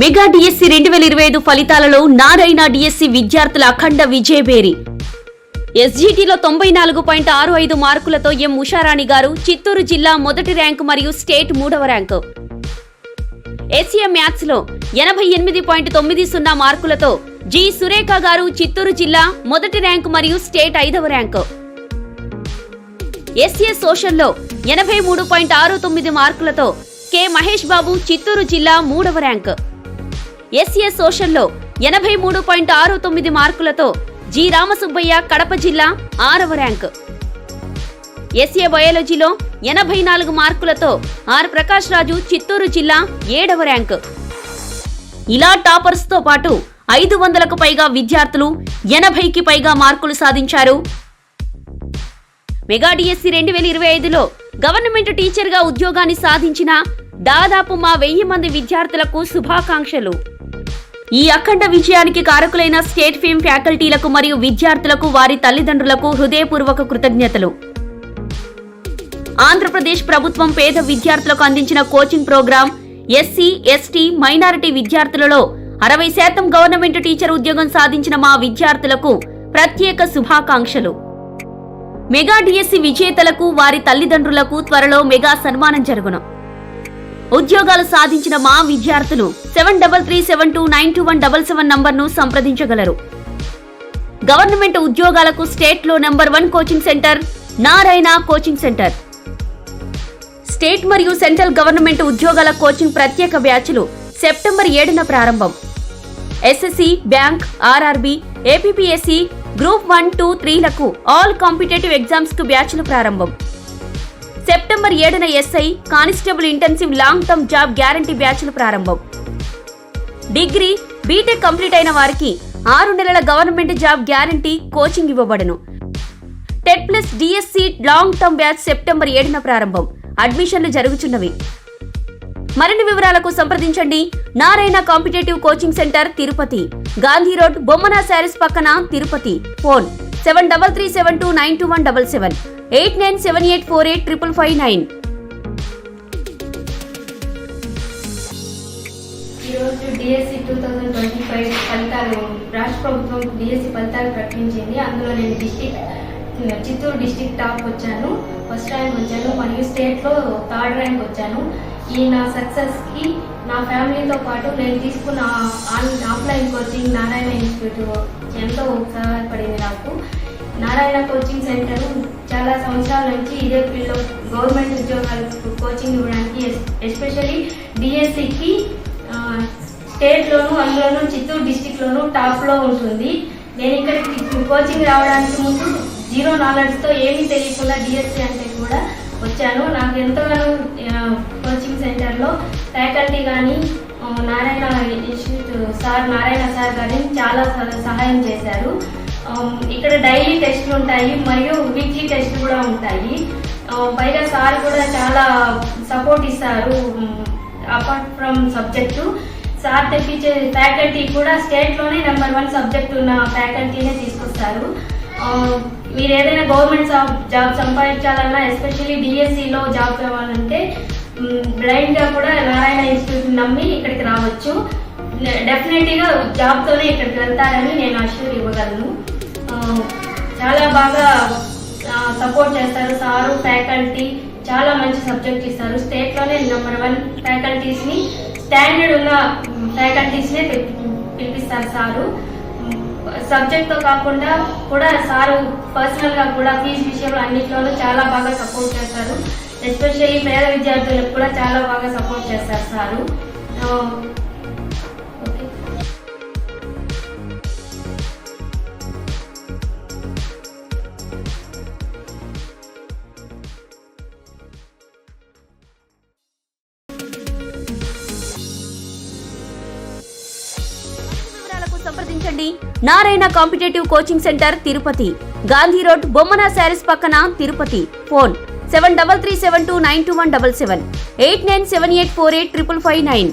Mega DSC రెండు వేల ఇరవై ఐదు ఫలితాలలో నారాయణ డిఎస్సి విద్యార్థుల అఖండ విజయబేరి ఎస్జీటీలో తొంభై నాలుగు పాయింట్ ఆరు ఐదు మార్కులతో ఎం ఉషారాణి గారు చిత్తూరు జిల్లా మొదటి ర్యాంకు మరియు స్టేట్ మూడవ ర్యాంకు. ఎస్ఏ మ్యాథ్స్లో ఎనభై ఎనిమిది పాయింట్ తొమ్మిది సున్నా మార్కులతో జి సురేఖ గారు చిత్తూరు జిల్లా మొదటి ర్యాంకు మరియు స్టేట్ ఐదవ ర్యాంకు. ఎస్ఏ సోషల్లో ఎనభై మూడు పాయింట్ ఆరు తొమ్మిది మార్కులతో కె మహేష్ బాబు చిత్తూరు జిల్లా మూడవ ర్యాంక్. ఎస్ఏ సోషల్లో ఎనభై మూడు పాయింట్ ఆరు తొమ్మిది మార్కులతో జి రామసుబ్బయ్య కడప జిల్లా ఆరవ ర్యాంక్. ఎస్ఏ బయాలజీలో ఎనభై నాలుగు మార్కులతో ఆర్ ప్రకాష్ రాజు చిత్తూరు జిల్లా ఏడవ ర్యాంక్. ఇలా టాపర్స్తో పాటు ఐదు వందలకు పైగా విద్యార్థులు ఎనభైకి పైగా మార్కులు సాధించారు. మెగా డిఎస్సి రెండు వేల ఇరవై ఐదులో గవర్నమెంట్ టీచర్గా ఉద్యోగాన్ని సాధించిన దాదాపు మా వెయ్యి మంది విద్యార్థులకు శుభాకాంక్షలు. ఈ అఖండ విజయానికి కారకులైన స్టేట్ ఫిల్మ్ ఫ్యాకల్టీలకు మరియు విద్యార్థులకు వారి తల్లిదండ్రులకు హృదయపూర్వక కృతజ్ఞతలు. ఆంధ్రప్రదేశ్ ప్రభుత్వం పేద విద్యార్థులకు అందించిన coaching programme SC ST minority విద్యార్థులలో అరవై శాతం గవర్నమెంట్ టీచర్ ఉద్యోగం సాధించిన మా విద్యార్థులకు ప్రత్యేక శుభాకాంక్షలు. మెగా డిఎస్సి విజేతలకు వారి తల్లిదండ్రులకు త్వరలో మెగా సన్మానం జరుగును. ఉద్యోగాలు సాధించిన మా విద్యార్థులు seven double three seven two nine two one double seven నంబర్ను సంప్రదించగలరు. గవర్నమెంట్ ఉద్యోగాలకు స్టేట్లో number one coaching centre Narayana coaching centre. State మరియు సెంట్రల్ గవర్నమెంట్ ఉద్యోగాల కోచింగ్ ప్రత్యేక బ్యాచ్లు సెప్టెంబర్ ఏడున ప్రారంభం. SSC bank RRB APPSC group one two త్రీలకు all competitive ఎగ్జామ్స్కు బ్యాచ్లు ప్రారంభం. సెప్టెంబర్ ఏడున SI constable intensive long term job guarantee బ్యాచ్లు ప్రారంభం. డిగ్రీ బీటెక్ కంప్లీట్ అయిన వారికి ఆరు నెలల గవర్నమెంట్ జాబ్ గ్యారంటీ కోచింగ్ ఇవ్వబడును. TET plus DSC long term batch September ఏడున ప్రారంభం. అడ్మిషన్లు జరుగుతున్నవి మరిన్ని వివరాలకు సంప్రదించండి. Narayana competitive coaching centre Tirupati. Gandhi road Bommana saris పక్కన Tirupati. Phone seven double three seven two nine two one double seven. Eight nine seven eight four eight triple five nine. ఈరోజు DSC two thousand twenty five ఫలితాలు రాష్ట్ర ప్రభుత్వం DSC ఫలితాలు ప్రకటించింది. అందులో నేను district Chittoor district top వచ్చాను ఫస్ట్ ర్యాంక్ వచ్చాను మరియు స్టేట్లో థర్డ్ ర్యాంక్ వచ్చాను. ఈ నా సక్సెస్కి నా ఫ్యామిలీతో పాటు నేను తీసుకున్న on- offline coaching Narayana institute ఎంతో సహాయపడింది నాకు. నారాయణ కోచింగ్ సెంటర్ చాలా సంవత్సరాల నుంచి ఇదే ఫీల్డ్లో గవర్నమెంట్ ఉద్యోగాలకు కోచింగ్ ఇవ్వడానికి ఎస్- ఎస్పెషల్లీ డిఎస్సికి స్టేట్లోను అందులోను చిత్తూరు డిస్టిక్లోను టాప్లో ఉంటుంది. నేను ఇక్కడికి కోచింగ్ రావడానికి ముందు జీరో నాలెడ్జ్తో ఏమీ తెలియకుండా డిఎస్సి అంటే కూడా వచ్చాను. నాకు ఎంతగానో కోచింగ్ సెంటర్లో ఫ్యాకల్టీ కానీ Narayana institute sir Narayana sir కానీ చాలా సహాయం చేశారు. ఇక్కడ డైలీ టెస్ట్లు ఉంటాయి మరియు వీక్లీ టెస్ట్ కూడా ఉంటాయి. పైగా సార్ కూడా చాలా సపోర్ట్ ఇస్తారు అపార్ట్ ఫ్రమ్ సబ్జెక్టు సార్ తెప్పించే ఫ్యాకల్టీ కూడా స్టేట్లోనే నెంబర్ వన్ సబ్జెక్ట్ ఉన్న ఫ్యాకల్టీనే తీసుకొస్తారు. మీరు ఏదైనా గవర్నమెంట్ జాబ్ జాబ్ సంపాదించాలన్నా ఎస్పెషల్లీ డిఎస్సిలో జాబ్ కావాలంటే బ్లైండ్గా కూడా నారాయణ ఇన్స్టిట్యూట్ నమ్మి ఇక్కడికి రావచ్చు. డెఫినెట్గా జాబ్తోనే ఇక్కడికి వెళ్తారని నేను అష్యూర్ ఇవ్వగలను. చాలా బాగా సపోర్ట్ చేస్తారు. సారు ఫ్యాకల్టీ చాలా మంచి సబ్జెక్ట్ ఇస్తారు. స్టేట్లోనే నెంబర్ వన్ ఫ్యాకల్టీస్ని స్టాండర్డ్ ఉన్న ఫ్యాకల్టీస్నే పిలిపిస్తారు సారు. సబ్జెక్ట్తో కాకుండా కూడా సారు పర్సనల్గా కూడా ఫీజు విషయంలో అన్నిట్లోనూ చాలా బాగా సపోర్ట్ చేస్తారు. ఎస్పెషల్లీ పేద విద్యార్థులకు కూడా చాలా బాగా సపోర్ట్ చేస్తారు సారు. సంప్రదించండి. Narayana competitive coaching centre Tirupati. Gandhi road Bommana saris పక్కన Tirupati. Phone seven double three seven two nine two one double seven. Eight nine seven eight four eight triple five nine.